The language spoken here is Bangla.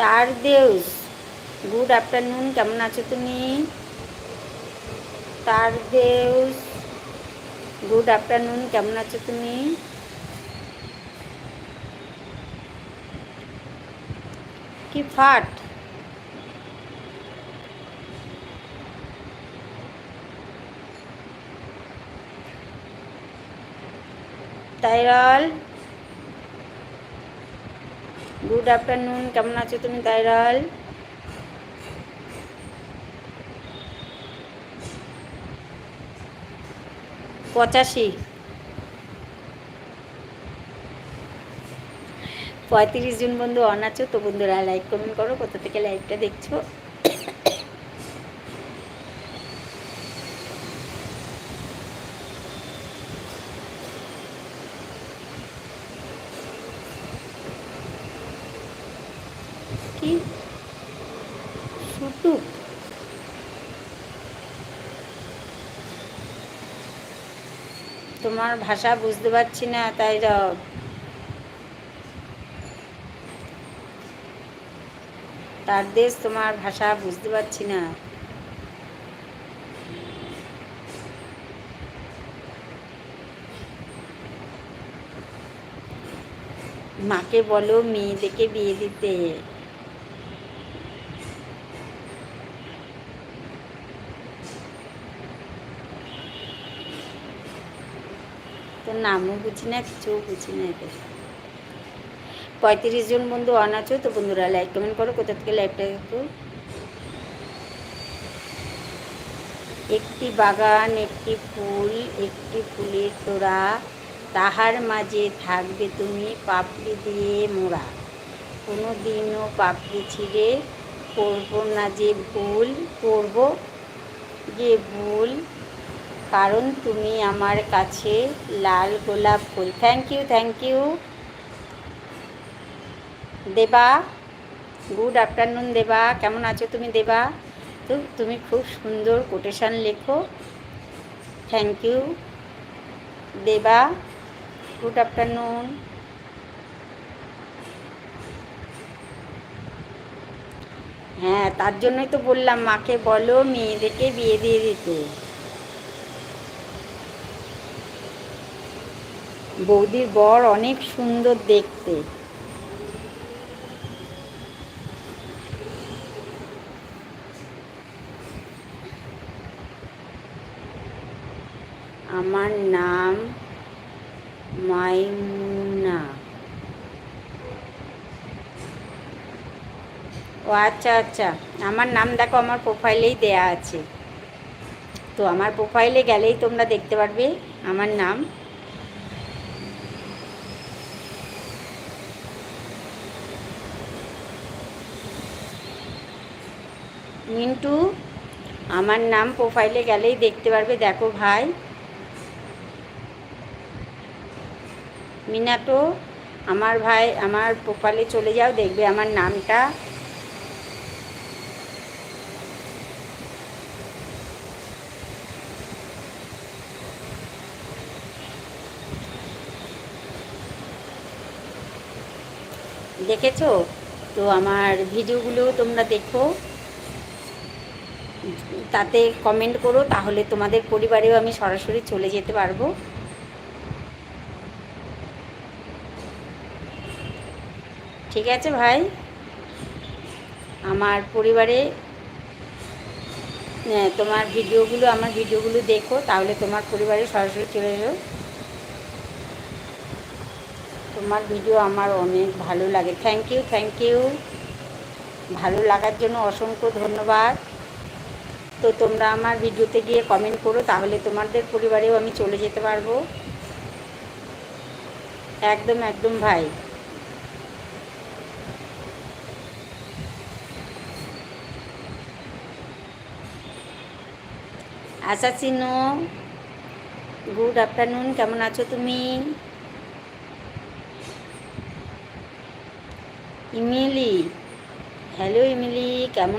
তার দেউস। গুড আফটারনুন কেমন আছো তুমি? তার দেউস। গুড আফটারনুন কেমন আছো তুমি? কি ফাট? তাইরাল? গুড আফটারনুন কেমন আছো তুমি, তাইরাল? পঁচাশি। পঁয়ত্রিশ জন বন্ধু অন তো বন্ধুরা লাইক কমেন্ট করো, কোথা থেকে লাইভটা দেখছ? কি? সুটুক তোমার ভাষা বুঝতে পারছি না, তাই রব তার দেশ তোমার ভাষা বুঝতে পারছি না। মাকে বলো মেয়েদেরকে বিয়ে দিতে। তোর নামও বুঝি না, কিছুও বুঝি না এদের। পঁয়ত্রিশ জন বন্ধু অন আছো, তো বন্ধুরা লাইক কমেন্ট করো, কোথা থেকে লাইভটা একটু একটি বাগান, একটি ফুল, একটি ফুলের তোড়া, তাহার মাঝে থাকবে তুমি পাপড়ি দিয়ে মোড়া। কোনো দিনও পাপড়ি ছিঁড়ে করব না যে ভুল, করব যে ভুল। কারণ তুমি আমার কাছে লাল গোলাপ ফুল। Thank you thank you Deba good afternoon Deba. কেমন আছো তুমি দেবা? তো তুমি খুব সুন্দর কোটেশান লেখো। Thank you Deba good afternoon হ্যাঁ তার জন্যই তো বললাম, মাকে বলো মেয়েদেরকে বিয়ে দিয়ে দিতে। বৌদির বর অনেক সুন্দর দেখতে। আমার নাম মাইমুনা। ও আচ্ছা আচ্ছা আমার নাম দেখো, আমার প্রোফাইলেই দেয়া আছে। তো আমার প্রোফাইলে গেলেই তোমরা দেখতে পারবে আমার নাম মিন্টু, আমার নাম প্রোফাইলে গেলেই দেখতে পারবে, দেখো ভাই। মিনাটো, আমার ভাই, আমার প্রোফাইলে চলে যাও, দেখবে আমার নামটা। দেখেছ? তো আমার ভিডিওগুলো তোমরা দেখো। তাতে কমেন্ট করো তাহলে তোমাদের পরিবারেও আমি সরাসরি চলে যেতে পারব। ঠিক আছে ভাই? আমার পরিবারে হ্যাঁ, তোমার ভিডিওগুলো আমার ভিডিওগুলো দেখো তাহলে তোমার পরিবারে সরাসরি চলে যাও তোমার ভিডিও আমার অনেক ভালো লাগে। থ্যাংক ইউ থ্যাংক ইউ ভালো লাগার জন্য অসংখ্য ধন্যবাদ। তো তোমরা আমার ভিডিওতে গিয়ে কমেন্ট করো, তাহলে তোমাদের পরিবারেও আমি চলে যেতে পারব। একদম একদম ভাই। আসাসিনো গুড আফটারনুন, কেমন আছো তুমি? ইমিলি, হ্যালো ইমিলি, কেমন